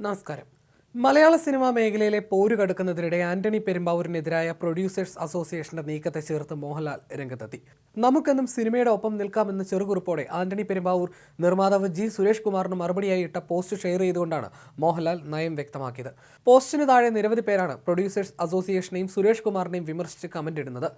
നമസ്കാരം മലയാള സിനിമാ മേഖലയിലെ പോര് കടുക്കുന്നതിനിടെ ആന്റണി പെരുമ്പാവൂരിനെതിരായ പ്രൊഡ്യൂസേഴ്സ് അസോസിയേഷന്റെ നീക്കത്തെ ചേർത്ത് മോഹൻലാൽ രംഗത്തെത്തി. നമുക്കെന്നും സിനിമയുടെ ഒപ്പം നിൽക്കാമെന്ന ചെറുകുറിപ്പോടെ ആന്റണി പെരുമ്പാവൂർ നിർമ്മാതാവ് ജി സുരേഷ് കുമാറിന് മറുപടിയായി ഇട്ട പോസ്റ്റ് ഷെയർ ചെയ്തുകൊണ്ടാണ് മോഹൻലാൽ നയം വ്യക്തമാക്കിയത്. പോസ്റ്റിന് താഴെ നിരവധി പേരാണ് പ്രൊഡ്യൂസേഴ്സ് അസോസിയേഷനെയും സുരേഷ് കുമാറിനെയും വിമർശിച്ച് കമന്റ് ഇടുന്നത്.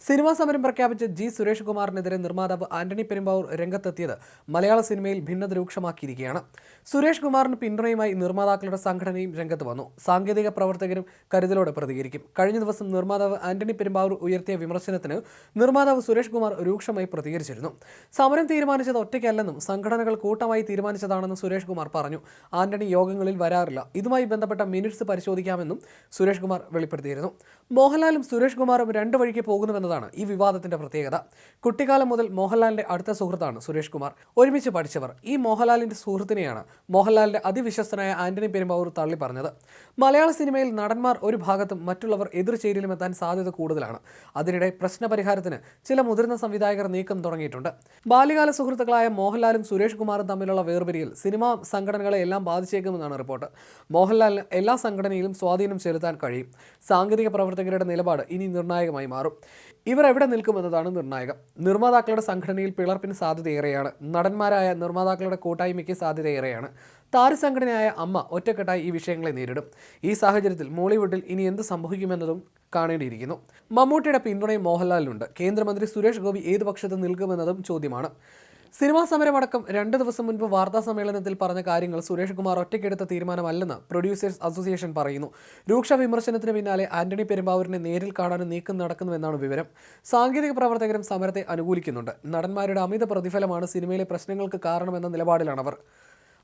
സിനിമാ സമരം പ്രഖ്യാപിച്ച ജി സുരേഷ് കുമാറിനെതിരെ നിർമ്മാതാവ് ആന്റണി പെരുമ്പാവൂർ രംഗത്തെത്തിയത് മലയാള സിനിമയിൽ ഭിന്നത രൂക്ഷമാക്കിയിരിക്കുകയാണ്. സുരേഷ് കുമാറിന് പിന്തുണയുമായി നിർമ്മാതാക്കളുടെ സംഘടനയും രംഗത്ത് വന്നു. സാങ്കേതിക പ്രവർത്തകരും കരുതലോടെ പ്രതികരിക്കും. കഴിഞ്ഞ ദിവസം നിർമ്മാതാവ് ആന്റണി പെരുമ്പാവൂർ ഉയർത്തിയ വിമർശനത്തിന് നിർമ്മാതാവ് സുരേഷ് കുമാർ രൂക്ഷമായി പ്രതികരിച്ചിരുന്നു. സമരം തീരുമാനിച്ചത് ഒറ്റയ്ക്കല്ലെന്നും സംഘടനകൾ കൂട്ടമായി തീരുമാനിച്ചതാണെന്നും സുരേഷ് കുമാർ പറഞ്ഞു. ആന്റണി യോഗങ്ങളിൽ വരാറില്ല. ഇതുമായി ബന്ധപ്പെട്ട മിനിറ്റ്സ് പരിശോധിക്കാമെന്നും സുരേഷ് കുമാർ വെളിപ്പെടുത്തിയിരുന്നു. മോഹൻലാലും സുരേഷ് കുമാറും രണ്ട് വഴിക്ക് പോകുന്നുവെന്നതാണ് ഈ വിവാദത്തിന്റെ പ്രത്യേകത. കുട്ടിക്കാലം മുതൽ മോഹൻലാലിന്റെ അടുത്ത സുഹൃത്താണ് സുരേഷ് കുമാർ. ഒരുമിച്ച് പഠിച്ചവർ. ഈ മോഹൻലാലിന്റെ സുഹൃത്തിനെയാണ് മോഹൻലാലിന്റെ അതിവിശ്വസ്തനായ ആന്റണി പെരുമ്പാവൂർ തള്ളി പറഞ്ഞത്. മലയാള സിനിമയിൽ നടന്മാർ ഒരു ഭാഗത്തും മറ്റുള്ളവർ എതിർ ചേരിയിലും എത്താൻ സാധ്യത കൂടുതലാണ്. അതിനിടെ പ്രശ്നപരിഹാരത്തിന് ചില മുതിർന്ന സംവിധായകർ നീക്കം തുടങ്ങിയിട്ടുണ്ട്. ബാല്യകാല സുഹൃത്തുക്കളായ മോഹൻലാലും സുരേഷ് കുമാറും തമ്മിലുള്ള വേർപിരിയിൽ സിനിമാ സംഘടനകളെ എല്ലാം ബാധിച്ചേക്കുമെന്നാണ് റിപ്പോർട്ട്. മോഹൻലാലിന് എല്ലാ സംഘടനയിലും സ്വാധീനം ചെലുത്താൻ കഴിയും. സാങ്കേതിക പ്രവർത്തകരുടെ നിലപാട് ഇനി നിർണായകമായി മാറും. ഇവർ എവിടെ നിൽക്കുമെന്നതാണ് നിർണായകം. നിർമ്മാതാക്കളുടെ സംഘടനയിൽ പിളർപ്പിന് സാധ്യതയേറെയാണ്. നടന്മാരായ നിർമ്മാതാക്കളുടെ കൂട്ടായ്മയ്ക്ക് സാധ്യതയേറെയാണ്. താരസംഘടനയായ അമ്മ ഒറ്റക്കെട്ടായി ഈ വിഷയങ്ങളെ നേരിടും. ഈ സാഹചര്യത്തിൽ മോളിവുഡിൽ ഇനി എന്ത് സംഭവിക്കുമെന്നതും കാണേണ്ടിയിരിക്കുന്നു. മമ്മൂട്ടിയുടെ പിന്തുണയും മോഹൻലാലിനുണ്ട്. കേന്ദ്രമന്ത്രി സുരേഷ് ഗോപി ഏത് പക്ഷത്ത് നിൽക്കുമെന്നതും ചോദ്യമാണ്. സിനിമാ സമരമടക്കം രണ്ട് ദിവസം മുൻപ് വാർത്താ സമ്മേളനത്തിൽ പറഞ്ഞ കാര്യങ്ങൾ സുരേഷ് കുമാർ ഒറ്റയ്ക്കെടുത്ത തീരുമാനമല്ലെന്ന് പ്രൊഡ്യൂസേഴ്സ് അസോസിയേഷൻ പറയുന്നു. രൂക്ഷ വിമർശനത്തിന് പിന്നാലെ ആന്റണി പെരുമ്പാവൂരിനെ നേരിൽ കാണാനും നീക്കം നടക്കുന്നുവെന്നാണ് വിവരം. സാങ്കേതിക പ്രവർത്തകരും സമരത്തെ അനുകൂലിക്കുന്നുണ്ട്. നടന്മാരുടെ അമിത പ്രതിഫലമാണ് സിനിമയിലെ പ്രശ്നങ്ങൾക്ക് കാരണമെന്ന നിലപാടിലാണവർ.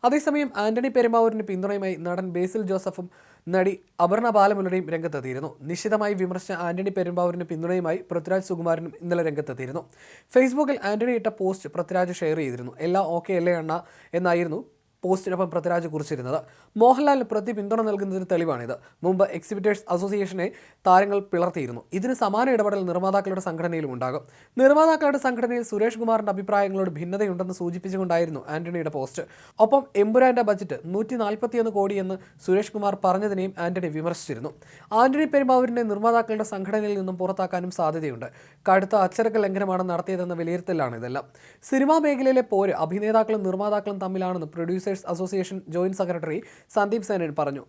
അതേസമയം ആന്റണി പെരുമാവൂരിന് പിന്തുണയുമായി നടൻ ബേസിൽ ജോസഫും നടി അപർണ ബാലമുരളിയും രംഗത്തെത്തിയിരുന്നു. നിശ്ചിതമായി വിമർശിച്ച ആന്റണി പെരുമ്പാവൂരിന് പിന്തുണയുമായി പൃഥ്വിരാജ് സുകുമാരനും ഇന്നലെ രംഗത്തെത്തിയിരുന്നു. ഫേസ്ബുക്കിൽ ആന്റണി ഇട്ട പോസ്റ്റ് പൃഥ്വിരാജ് ഷെയർ ചെയ്തിരുന്നു. എല്ലാം ഓക്കെ അല്ലേ അണ്ണ? എന്നായിരുന്നു പോസ്റ്റിനൊപ്പം പൃഥ്വിരാജ് കുറിച്ചിരുന്നത്. മോഹൻലാലിന് പ്രതി പിന്തുണ നൽകുന്നതിന് തെളിവാണിത്. മുമ്പ് എക്സിബിറ്റേഴ്സ് അസോസിയേഷനെ താരങ്ങൾ പിളർത്തിയിരുന്നു. ഇതിന് സമാന ഇടപെടൽ നിർമ്മാതാക്കളുടെ സംഘടനയിലും ഉണ്ടാകും. നിർമ്മാതാക്കളുടെ സംഘടനയിൽ സുരേഷ് കുമാറിന്റെ അഭിപ്രായങ്ങളോട് ഭിന്നതയുണ്ടെന്ന് സൂചിപ്പിച്ചുകൊണ്ടായിരുന്നു ആന്റണിയുടെ പോസ്റ്റ്. ഒപ്പം എമ്പുരാന്റെ ബജറ്റ് നൂറ്റി നാൽപ്പത്തിയൊന്ന് കോടിയെന്ന് സുരേഷ് കുമാർ പറഞ്ഞതിനെയും ആന്റണി വിമർശിച്ചിരുന്നു. ആന്റണി പെരുമാവൂരിനെ നിർമ്മാതാക്കളുടെ സംഘടനയിൽ നിന്നും പുറത്താക്കാനും സാധ്യതയുണ്ട്. കടുത്ത അച്ചടക്ക ലംഘനമാണ് നടത്തിയതെന്ന വിലയിരുത്തലാണ് ഇതെല്ലാം. സിനിമാ മേഖലയിലെ പോര് അഭിനേതാക്കളും നിർമ്മാതാക്കളും തമ്മിലാണെന്ന് producers association joint secretary Sandeep Senan പറഞ്ഞു.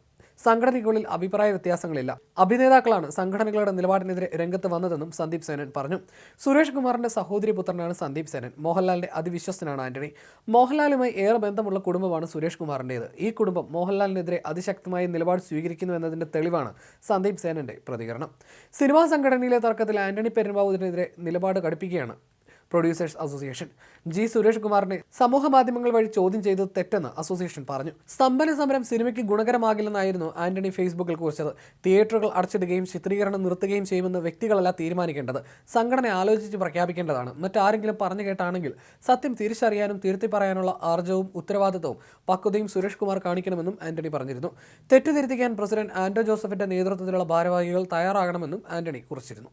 സംഘടനയ്ക്കുള്ളിൽ അഭിപ്രായ വ്യത്യാസങ്ങളില്ല. അഭിനേതാക്കളാണ് സംഘടനകളുടെ നിലപാടിനെതിരെ രംഗത്ത് വന്നതെന്നും സന്ദീപ് സേനൻ പറഞ്ഞു. സുരേഷ് കുമാറിന്റെ സഹോദരി പുത്രനാണ് സന്ദീപ് സേനൻ മോഹൻലാലിന്റെ അതിവിശ്വസ്തനാണ് ആന്റണി. മോഹൻലാലുമായി ഏറെ ബന്ധമുള്ള കുടുംബമാണ് സുരേഷ് കുമാറിന്റേത്. ഈ കുടുംബം മോഹൻലാലിനെതിരെ അതിശക്തമായ നിലപാട് സ്വീകരിക്കുന്നു എന്നതിന്റെ തെളിവാണ് സന്ദീപ് സേനന്റെ പ്രതികരണം. സിനിമാ സംഘടനയിലെ തർക്കത്തിൽ ആന്റണി പെരുമ്പാവൂരിനെതിരെ നിലപാട് കടുപ്പിക്കുകയാണ്. പ്രൊഡ്യൂസേഴ്സ് അസോസിയേഷൻ ജി സുരേഷ് കുമാറിനെ സമൂഹ മാധ്യമങ്ങൾ വഴി ചോദ്യം ചെയ്തത് തെറ്റെന്ന് അസോസിയേഷൻ പറഞ്ഞു. സ്തംഭന സമരം സിനിമയ്ക്ക് ഗുണകരമാകില്ലെന്നായിരുന്നു ആന്റണി ഫേസ്ബുക്കിൽ കുറിച്ചത്. തിയേറ്ററുകൾ അടച്ചിടുകയും ചിത്രീകരണം നിർത്തുകയും ചെയ്യുമെന്ന് വ്യക്തികളല്ല തീരുമാനിക്കേണ്ടത്. സംഘടന ആലോചിച്ച് പ്രഖ്യാപിക്കേണ്ടതാണ്. മറ്റാരെങ്കിലും പറഞ്ഞു കേട്ടാണെങ്കിൽ സത്യം തിരിച്ചറിയാനും തിരുത്തി പറയാനുള്ള ആർജവും ഉത്തരവാദിത്തവും പക്വതയും സുരേഷ് കുമാർ കാണിക്കണമെന്നും ആന്റണി പറഞ്ഞിരുന്നു. തെറ്റുതിരുത്തിക്കാൻ പ്രസിഡന്റ് ആന്റോ ജോസഫിന്റെ നേതൃത്വത്തിലുള്ള ഭാരവാഹികൾ തയ്യാറാകണമെന്നും ആന്റണി കുറിച്ചിരുന്നു.